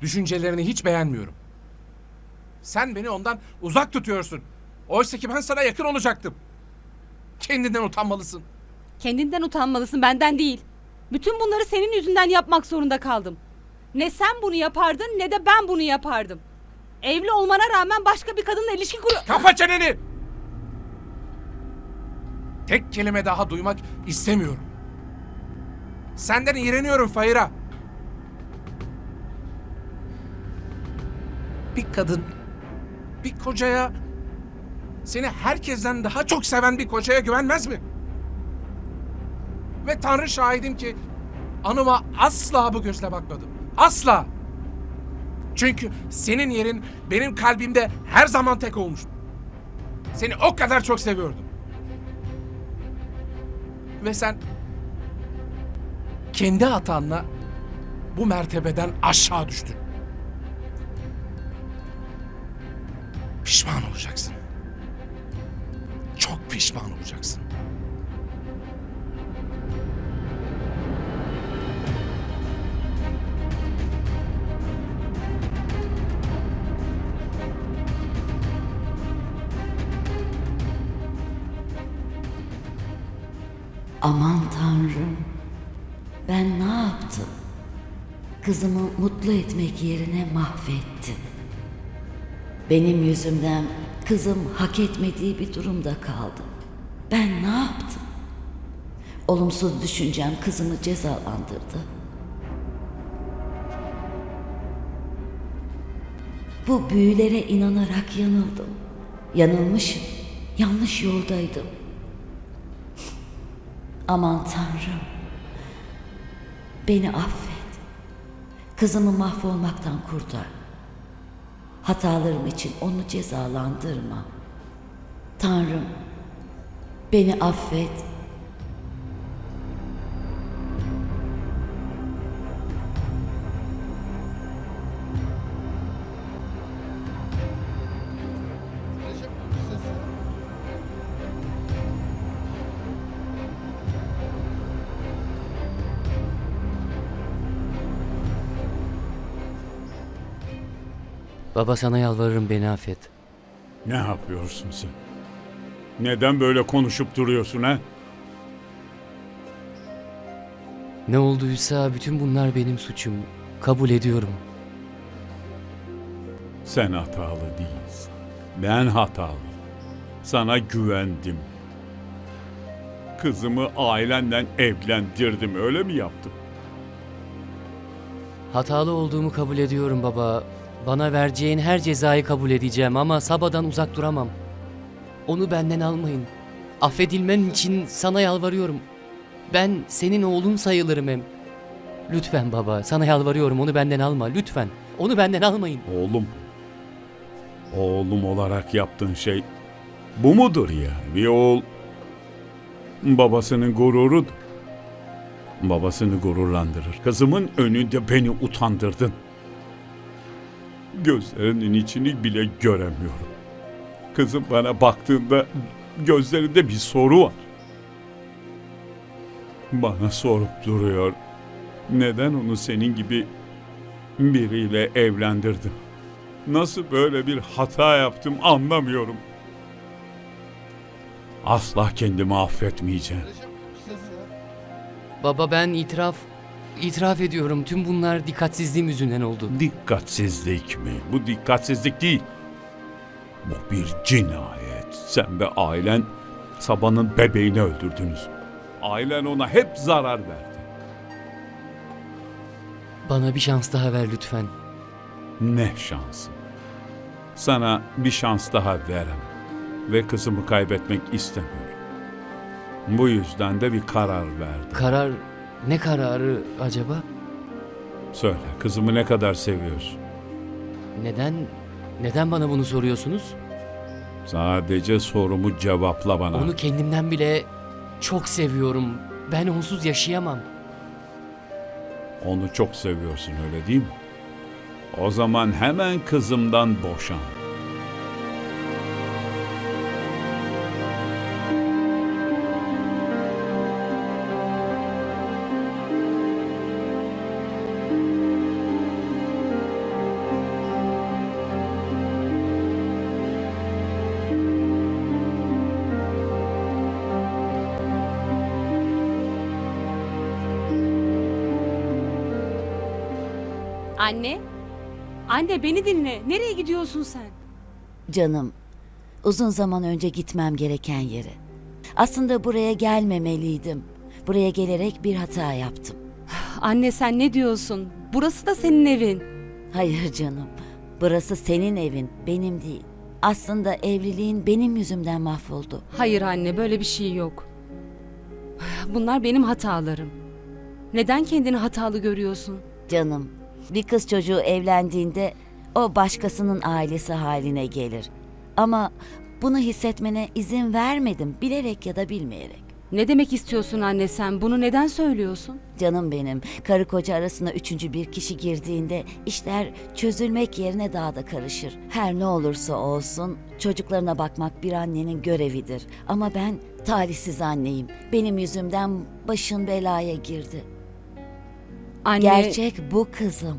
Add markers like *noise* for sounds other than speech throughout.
Düşüncelerini hiç beğenmiyorum. Sen beni ondan uzak tutuyorsun. Oysa ki ben sana yakın olacaktım. Kendinden utanmalısın. Kendinden utanmalısın benden değil. Bütün bunları senin yüzünden yapmak zorunda kaldım. Ne sen bunu yapardın ne de ben bunu yapardım. Evli olmana rağmen başka bir kadınla ilişki kur... Kapa çeneni! Tek kelime daha duymak istemiyorum. Senden iğreniyorum Fahira. Bir kadın, bir kocaya, seni herkesten daha çok seven bir kocaya güvenmez mi? Ve Tanrı şahidim ki anıma asla bu gözle bakmadım. Asla. Çünkü senin yerin benim kalbimde her zaman tek olmuştu. Seni o kadar çok seviyordum. Ve sen kendi hatanla bu mertebeden aşağı düştün. Pişman olacaksın. Çok pişman olacaksın. Aman tanrım. Ben ne yaptım? Kızımı mutlu etmek yerine mahvettim. Benim yüzümden kızım hak etmediği bir durumda kaldı. Ben ne yaptım? Olumsuz düşüncem kızımı cezalandırdı. Bu büyülere inanarak yanıldım. Yanılmışım. Yanlış yoldaydım. Aman Tanrım. Beni affet. Kızımı mahvolmaktan kurtar. Hatalarım için onu cezalandırma. Tanrım, beni affet. Baba sana yalvarırım beni affet. Ne yapıyorsun sen? Neden böyle konuşup duruyorsun ha? Ne olduysa bütün bunlar benim suçum. Kabul ediyorum. Sen hatalı değilsin. Ben hatalıyım. Sana güvendim. Kızımı ailenden evlendirdim öyle mi yaptım? Hatalı olduğumu kabul ediyorum baba. Bana vereceğin her cezayı kabul edeceğim ama Saba'dan uzak duramam. Onu benden almayın. Affedilmen için sana yalvarıyorum. Ben senin oğlun sayılırım hem. Lütfen baba, sana yalvarıyorum onu benden alma, lütfen. Onu benden almayın. Oğlum. Oğlum olarak yaptığın şey bu mudur yani? Bir oğul babasının gururudur. Babasını gururlandırır. Kızımın önünde beni utandırdın. Gözlerinin içini bile göremiyorum. Kızım bana baktığında gözlerinde bir soru var. Bana sorup duruyor. Neden onu senin gibi biriyle evlendirdim? Nasıl böyle bir hata yaptım anlamıyorum. Asla kendimi affetmeyeceğim. Baba ben itiraf, itiraf ediyorum. Tüm bunlar dikkatsizliğim yüzünden oldu. Dikkatsizlik mi? Bu dikkatsizlik değil. Bu bir cinayet. Sen ve ailen Sabah'ın bebeğini öldürdünüz. Ailen ona hep zarar verdi. Bana bir şans daha ver lütfen. Ne şansı. Sana bir şans daha veremem. Ve kızımı kaybetmek istemiyorum. Bu yüzden de bir karar verdim. Karar, ne kararı acaba? Söyle, kızımı ne kadar seviyorsun? Neden, neden bana bunu soruyorsunuz? Sadece sorumu cevapla bana. Onu kendimden bile çok seviyorum. Ben onsuz yaşayamam. Onu çok seviyorsun öyle değil mi? O zaman hemen kızımdan boşan. Anne? Anne beni dinle. Nereye gidiyorsun sen? Canım, uzun zaman önce gitmem gereken yere. Aslında buraya gelmemeliydim. Buraya gelerek bir hata yaptım. *sighs* Anne sen ne diyorsun? Burası da senin evin. Hayır canım. Burası senin evin, benim değil. Aslında evliliğin benim yüzümden mahvoldu. Hayır anne böyle bir şey yok. *sighs* Bunlar benim hatalarım. Neden kendini hatalı görüyorsun? Canım, bir kız çocuğu evlendiğinde o başkasının ailesi haline gelir. Ama bunu hissetmene izin vermedim bilerek ya da bilmeyerek. Ne demek istiyorsun anne sen? Bunu neden söylüyorsun? Canım benim, karı koca arasına üçüncü bir kişi girdiğinde işler çözülmek yerine daha da karışır. Her ne olursa olsun çocuklarına bakmak bir annenin görevidir. Ama ben talihsiz anneyim. Benim yüzümden başın belaya girdi. Anne Gerçek bu kızım.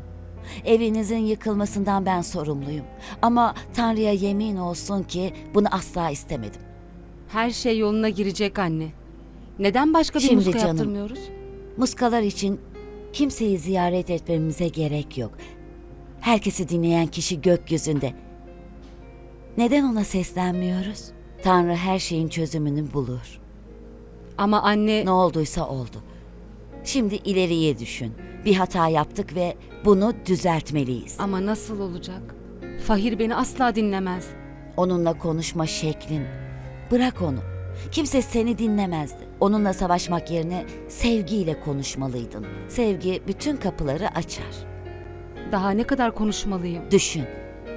Evinizin yıkılmasından ben sorumluyum. Ama Tanrı'ya yemin olsun ki bunu asla istemedim. her şey yoluna girecek anne. Neden başka bir Şimdi muska canım. yaptırmıyoruz? Muskalar için kimseyi ziyaret etmemize gerek yok. Herkesi dinleyen kişi gökyüzünde. Neden ona seslenmiyoruz? Tanrı her şeyin çözümünü bulur. Ama anne Ne olduysa oldu. Şimdi ileriye düşün. Bir hata yaptık ve bunu düzeltmeliyiz. ama nasıl olacak? Fahir beni asla dinlemez. Onunla konuşma şeklin. Bırak onu. Kimse seni dinlemezdi. Onunla savaşmak yerine sevgiyle konuşmalıydın. Sevgi bütün kapıları açar. Daha ne kadar konuşmalıyım? Düşün.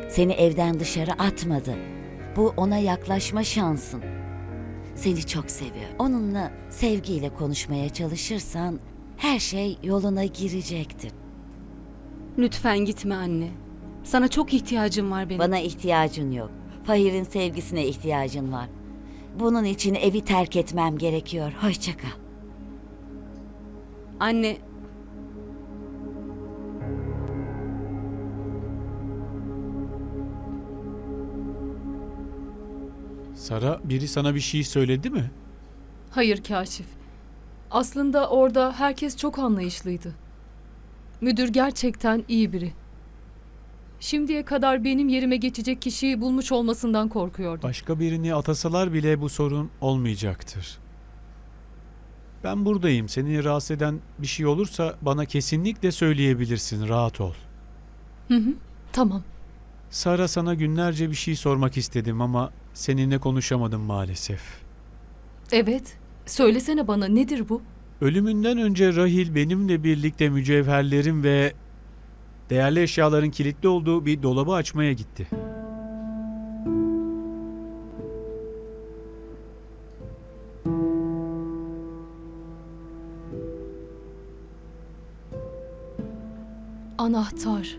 Seni evden dışarı atmadı. Bu ona yaklaşma şansın. Seni çok seviyor. Onunla sevgiyle konuşmaya çalışırsan her şey yoluna girecektir. Lütfen gitme anne. Sana çok ihtiyacım var benim. Bana ihtiyacın yok. Fahir'in sevgisine ihtiyacın var. Bunun için evi terk etmem gerekiyor. Hoşça kal. Anne Sara biri sana bir şey söyledi mi? Hayır Kaşif. Aslında orada herkes çok anlayışlıydı. Müdür gerçekten iyi biri. Şimdiye kadar benim yerime geçecek kişiyi bulmuş olmasından korkuyordum. Başka birini atasalar bile bu sorun olmayacaktır. Ben buradayım. Seni rahatsız eden bir şey olursa bana kesinlikle söyleyebilirsin. Rahat ol. Hı hı, tamam. Sara sana günlerce bir şey sormak istedim ama seninle konuşamadım maalesef. Evet. Söylesene bana nedir bu? Ölümünden önce Rahil benimle birlikte mücevherlerin ve değerli eşyaların kilitli olduğu bir dolabı açmaya gitti. Anahtar.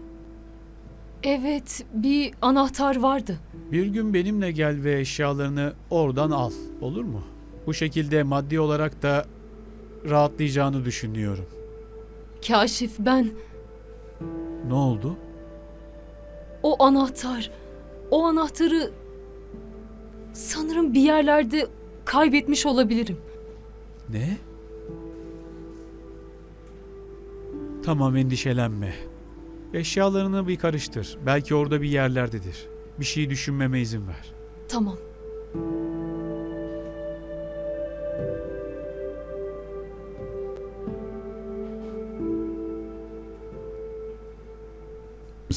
Evet, bir anahtar vardı. Bir gün benimle gel ve eşyalarını oradan al. Olur mu? Bu şekilde maddi olarak da rahatlayacağını düşünüyorum. Kaşif ben Ne oldu? o anahtar, o anahtarı sanırım bir yerlerde kaybetmiş olabilirim. Ne? Tamam endişelenme. Eşyalarını bir karıştır. Belki orada bir yerlerdedir. Bir şey düşünmeme izin ver. Tamam.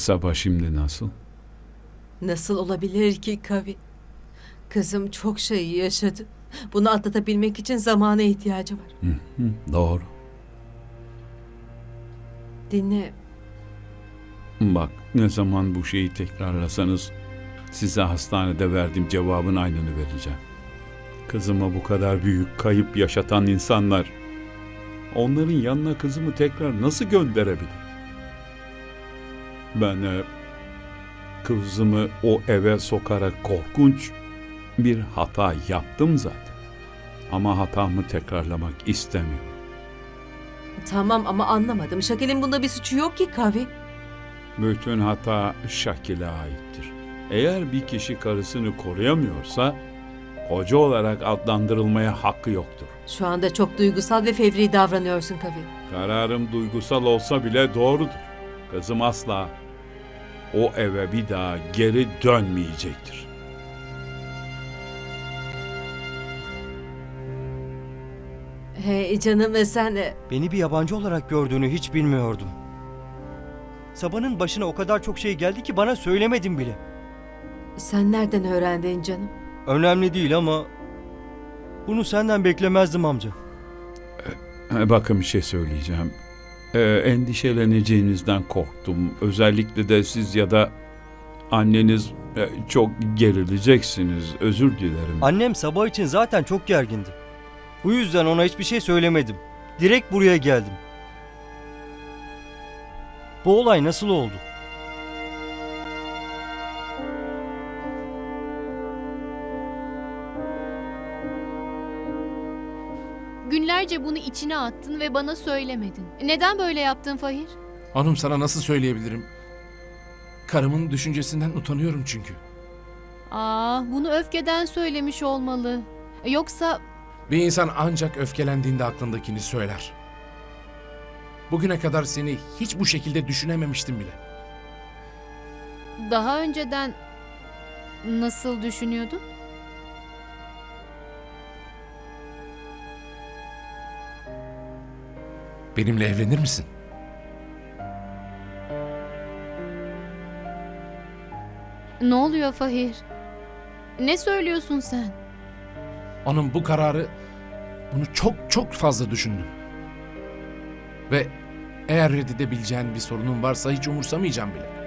Sabah şimdi nasıl? Nasıl olabilir ki Kavi? Kızım çok şey yaşadı. Bunu atlatabilmek için zamana ihtiyacı var. Hı hı, doğru. Dinle, Bak ne zaman bu şeyi tekrarlasanız size hastanede verdiğim cevabın aynını vereceğim. Kızıma bu kadar büyük kayıp yaşatan insanlar onların yanına kızımı tekrar nasıl gönderebilir? Ben e, kızımı o eve sokarak korkunç bir hata yaptım zaten. Ama hatamı tekrarlamak istemiyorum. tamam ama anlamadım. Şakil'in bunda bir suçu yok ki Kavi. Bütün hata Şakil'e aittir. Eğer bir kişi karısını koruyamıyorsa koca olarak adlandırılmaya hakkı yoktur. Şu anda çok duygusal ve fevri davranıyorsun Kavi. Kararım duygusal olsa bile doğrudur. Kızım asla o eve bir daha geri dönmeyecektir. Hey canım sen Beni bir yabancı olarak gördüğünü hiç bilmiyordum. Sabahın başına o kadar çok şey geldi ki bana söylemedin bile. sen nereden öğrendin canım? Önemli değil ama bunu senden beklemezdim amca. E, Bakın bir şey söyleyeceğim. E, endişeleneceğinizden korktum. Özellikle de siz ya da anneniz e, çok gerileceksiniz. Özür dilerim. Annem sabah için zaten çok gergindi. Bu yüzden ona hiçbir şey söylemedim. Direkt buraya geldim. Bu olay nasıl oldu? Günlerce bunu içine attın ve bana söylemedin. Neden böyle yaptın Fahir? Hanım sana nasıl söyleyebilirim? Karımın düşüncesinden utanıyorum çünkü. Aa, bunu öfkeden söylemiş olmalı. Yoksa Bir insan ancak öfkelendiğinde aklındakini söyler. Bugüne kadar seni hiç bu şekilde düşünememiştim bile. daha önceden nasıl düşünüyordun? Benimle evlenir misin? Ne oluyor Fahir? Ne söylüyorsun sen? Onun bu kararı bunu çok çok fazla düşündüm. Ve eğer reddedebileceğin bir sorunun varsa hiç umursamayacağım bile.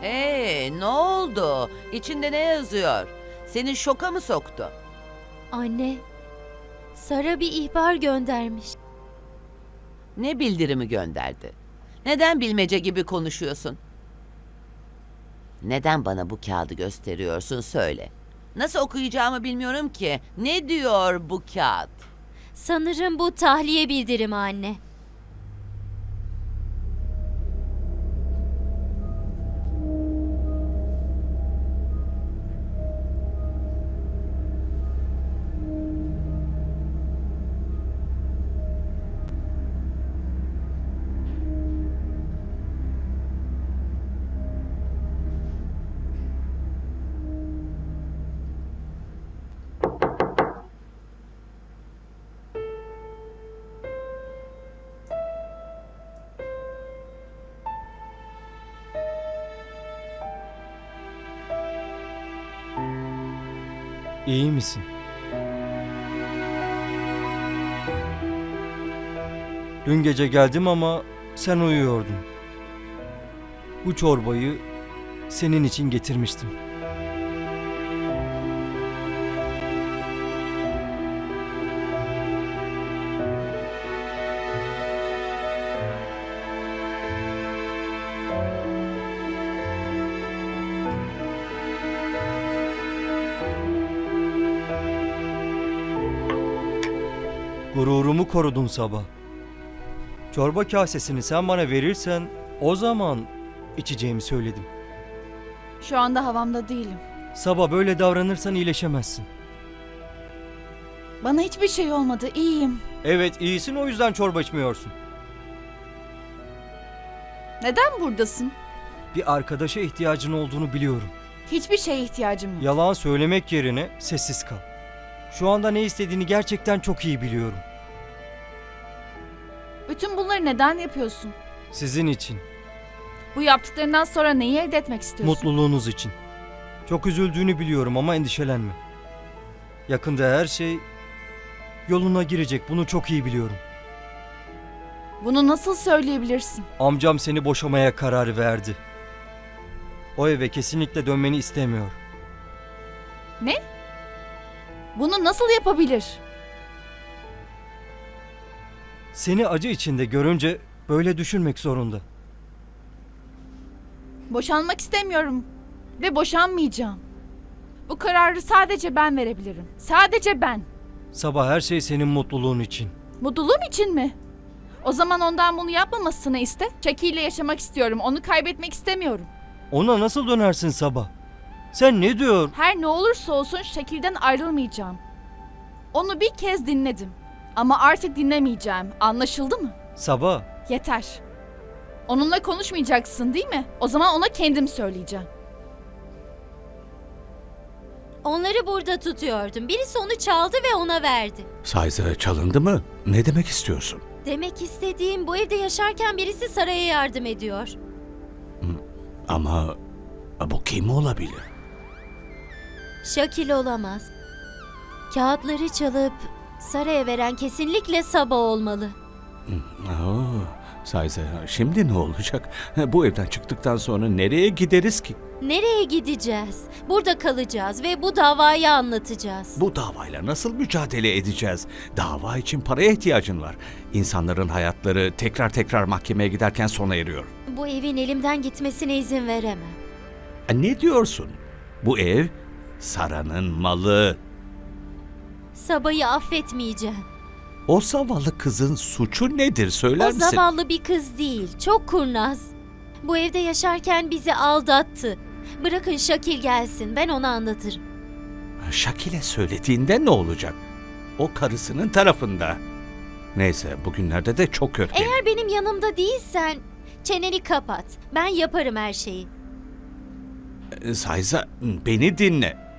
Hey, ne oldu? İçinde ne yazıyor? Seni şoka mı soktu? Anne, Sara bir ihbar göndermiş. Ne bildirimi gönderdi? Neden bilmece gibi konuşuyorsun? Neden bana bu kağıdı gösteriyorsun söyle. Nasıl okuyacağımı bilmiyorum ki. Ne diyor bu kağıt? Sanırım bu tahliye bildirimi anne. İyi misin? Dün gece geldim ama sen uyuyordun. Bu çorbayı senin için getirmiştim. Gururumu korudun sabah. Çorba kasesini sen bana verirsen o zaman içeceğimi söyledim. Şu anda havamda değilim. Sabah böyle davranırsan iyileşemezsin. Bana hiçbir şey olmadı. iyiyim. Evet iyisin o yüzden çorba içmiyorsun. Neden buradasın? Bir arkadaşa ihtiyacın olduğunu biliyorum. Hiçbir şeye ihtiyacım yok. Yalan söylemek yerine sessiz kal. Şu anda ne istediğini gerçekten çok iyi biliyorum. Bütün bunları neden yapıyorsun? Sizin için, Bu yaptıklarından sonra neyi elde etmek istiyorsun? mutluluğunuz için. Çok üzüldüğünü biliyorum ama endişelenme. Yakında her şey yoluna girecek. Bunu çok iyi biliyorum. Bunu nasıl söyleyebilirsin? Amcam seni boşamaya karar verdi. O eve kesinlikle dönmeni istemiyor. Bunu nasıl yapabilir? Seni acı içinde görünce böyle düşünmek zorunda. Boşanmak istemiyorum. Ve boşanmayacağım. Bu kararı sadece ben verebilirim. Sadece ben. Sabah her şey senin mutluluğun için. Mutluluğum için mi? O zaman ondan bunu yapmamasını iste. Çekiyle yaşamak istiyorum. Onu kaybetmek istemiyorum. Ona nasıl dönersin sabah? Sen ne diyor? Her ne olursa olsun şekilden ayrılmayacağım. Onu bir kez dinledim. Ama artık dinlemeyeceğim. Anlaşıldı mı? Sabah. Yeter. Onunla konuşmayacaksın değil mi? O zaman ona kendim söyleyeceğim. Onları burada tutuyordum. Birisi onu çaldı ve ona verdi. Sayza çalındı mı? Ne demek istiyorsun? Demek istediğim bu evde yaşarken birisi saraya yardım ediyor. Ama bu kim olabilir? Şakil olamaz. Kağıtları çalıp saraya veren kesinlikle Saba olmalı. Oo, Sayza şimdi ne olacak? Bu evden çıktıktan sonra nereye gideriz ki? Nereye gideceğiz? Burada kalacağız ve bu davayı anlatacağız. Bu davayla nasıl mücadele edeceğiz? Dava için paraya ihtiyacın var. İnsanların hayatları tekrar tekrar mahkemeye giderken sona eriyor. Bu evin elimden gitmesine izin veremem. E, Ne diyorsun? Bu ev Sara'nın malı. Saba'yı affetmeyeceğim. O zavallı kızın suçu nedir söyler o misin? zavallı bir kız değil, çok kurnaz. Bu evde yaşarken bizi aldattı. Bırakın Şakil gelsin, ben ona anlatırım. Şakil'e söylediğinde ne olacak? O karısının tarafında. Neyse bugünlerde de çok öfkeli. Eğer benim yanımda değilsen çeneni kapat. Ben yaparım her şeyi. Sayza beni dinle.